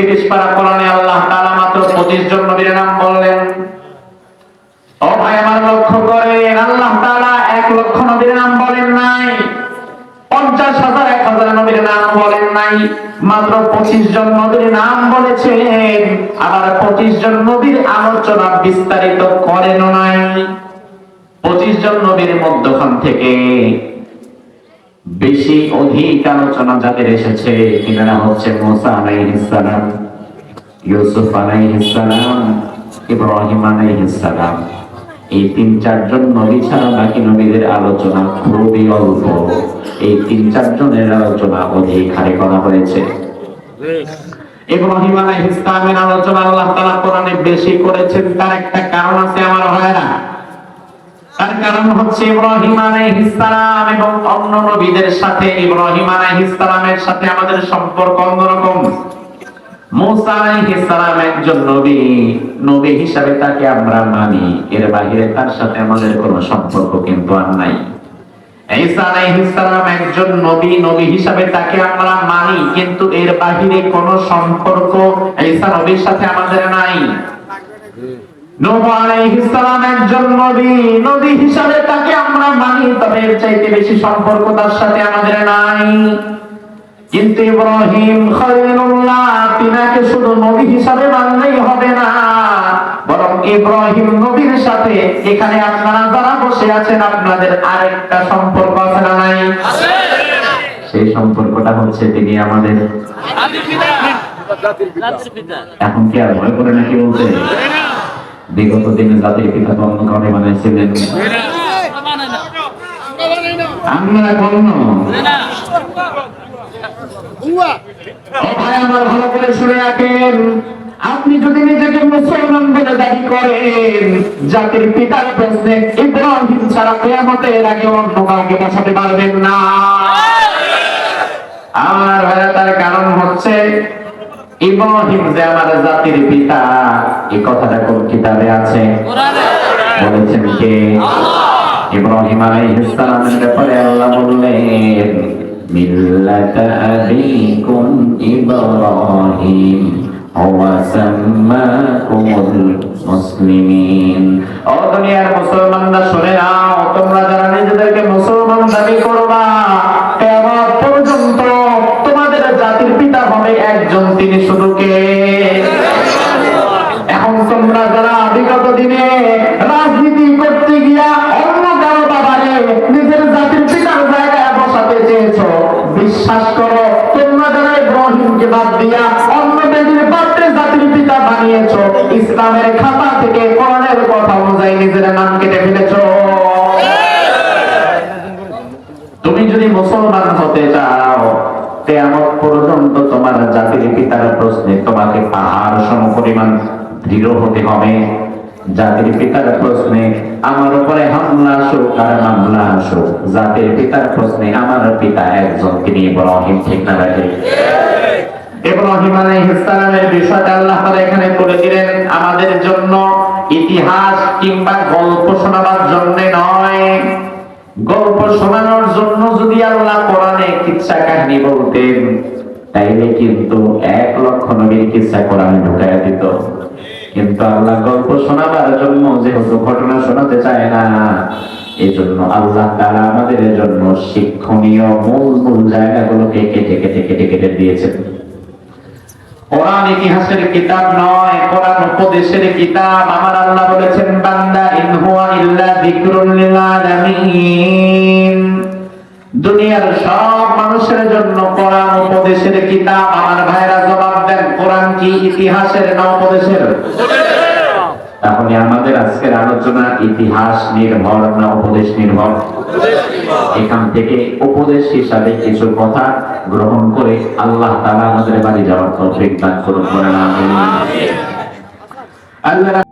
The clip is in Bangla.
তিরিশ পারা কোরআনে আল্লাহ তাআলা মাত্র পঁচিশ জন নবীর নাম বললেন। ও ভাই, আমার লক্ষ্য করেন, আল্লাহ তাআলা এক লক্ষ নবীর নাম বলেন নাই। পঞ্চাশ হাজার, এক হাজার নবীর নাম বলেন নাই। মাত্র পঁচিশ জন নবীর নাম বলেছেন। আবার পঁচিশ জন নবীর আলোচনা বিস্তারিত করেন নাই। পঁচিশ জন নবীর মধ্যখান থেকে বেশি অধিক আলোচনা যাদের এসেছে তিনারা হচ্ছে মোসা আলাইহিস সালাম, ইউসুফ আলাইহিস সালাম, ইব্রাহিম আলাইহিস সালাম। এই তিন চারজন নবী ছাড়া বাকি নবীদের আলোচনা খুবই অল্প। এই তিন চারজনের আলোচনা অধিক হারে করা হয়েছে। ইব্রাহিম আলাইহিস সালামের আলোচনা আল্লাহ তাআলা কোরআনে বেশি করেছেন, তার একটা কারণ আছে, আমার ভাইরা তার কারণ হচ্ছে ইব্রাহিম আলাইহিস সালাম এবং অন্য নবীদের সাথে, ইব্রাহিম আলাইহিস সালামের সাথে আমাদের সম্পর্ক অন্যরকম। মুসা আলাইহিস সালাম একজন নবী নবী হিসাবে তাকে আমরা মানি। এর বাইরে তার সাথে আমাদের কোনো সম্পর্ক কিন্তু আর নাই। ঈসা আলাইহিস সালাম একজন নবী নবী হিসাবে তাকে আমরা মানি, কিন্তু এর বাহিরে কোনো সম্পর্ক ঈসা নবীর সাথে আমাদের নাই। একজন নবী। নবী হিসাবে তাকে আমরা মানি তবে চাইতে বেশি সম্পর্ক তার সাথে আমাদের নাই। কিন্তু ইব্রাহিম খলিলুল্লাহ তিনাকে শুধু নবী হিসাবে মানলেই হবে না বরং ইব্রাহিম নবীর সাথে এখানে আপনারা যারা বসে আছেন আপনাদের আরেকটা সম্পর্ক আছে না নাই? সেই সম্পর্কটা হচ্ছে তিনি আমাদের এখন কি আর ভয় করে নাকি বলতে? বিগত দিনে জাতির পিতা অন্য কারণে বানাইছিলেন আমরা কোন আমার ভালো করে শুনে রাখেন। আপনি যদি নিজেকে মুসলমান বলে দাবি করেন, জাতির পিতার প্রশ্নে ইব্রাহিম ছাড়া কেয়ামতের আগে অন্য কাউকে বসাতে পারবেন না। আমার ভাইরা তার কারণ হচ্ছে ইব্রাহিম যে আমার জাতির পিতা কথাটা কোন কিতাবে আছে? বলেছেন কে? ইব্রাহিম ব্যাপারে আল্লাহ বললেন আবিকুম ইব্রাহিম মুসলিমিন। ও দুনিয়ার মুসলমানরা, শুনে নাও, তোমরা যারা তোমরা যারা বিগত দিনে রাজনীতি করতে গিয়া অন্য কারও বাবারে নিজের জাতির পিতার জায়গায় বসাতে চেয়েছো, বিশ্বাস করো, তোমরা যারা ইব্রাহিমকে বাদ দিয়া অন্য ব্যক্তির পাত্রে জাতির পিতা বানিয়েছো, ইসলামের খাতা থেকে কোরআনের কথা অনুযায়ী নিজের নাম কেটে ফেলেছো। তুমি যদি মুসলমান হতে চাও, কেয়ামত পর্যন্ত তোমার জাতির পিতার প্রশ্নে তোমাকে পাহাড় সম পরিমাণ দৃঢ় হতে হবে। জাতির পিতার প্রশ্নে আমার উপরে হামলা আসুক আর মামলা, আসুক। জাতির পিতার প্রশ্নে আমার পিতা একজন, তিনি ইব্রাহিম, ঠিক না রাখে ইব্রাহিম আলাইহিস সালামের বিষয়টা আল্লাহ এখানে তুলে দিলেন, আমাদের জন্য ইতিহাস কিংবা গল্প শোনাবার জন্য নয়। গল্প শোনানোর জন্য যদি আল্লাহ কোরআনে কিচ্ছা কাহিনী বলতেন, তাইলে কিন্তু এক লক্ষ নবীর কিচ্ছা কোরআনে ঢুকাইয়া দিত। কিন্তু আল্লাহ গল্প শোনাবার জন্য যেহেতু ঘটনা শোনাতে চায় না এই জন্য আল্লাহ তারা আমাদের জন্য শিক্ষণীয় মূল মূল জায়গাগুলোকে কেটে কেটে কেটে কেটে দিয়েছেন। কোরআন ইতিহাসের কিতাব নয়, কোরআন উপদেশের কিতাব। আমার আল্লাহ বলেছেন, বান্দা ইল্লা লিল আলামিন। দুনিয়ার সব মানুষের জন্য কোরআন উপদেশের কিতাব। আমার ভাইরা জবাব কোরআন কি ইতিহাসের না উপদেশের? তাহলে আমাদের আজকের আলোচনা ইতিহাস নির্ভর না উপদেশ নির্ভর? এখান থেকে উপদেশ হিসাবে কিছু কথা গ্রহণ করে আল্লাহ তালা আমাদের বাড়ি যাওয়ার তৌফিক দান করুন, বলেন আল্লাহ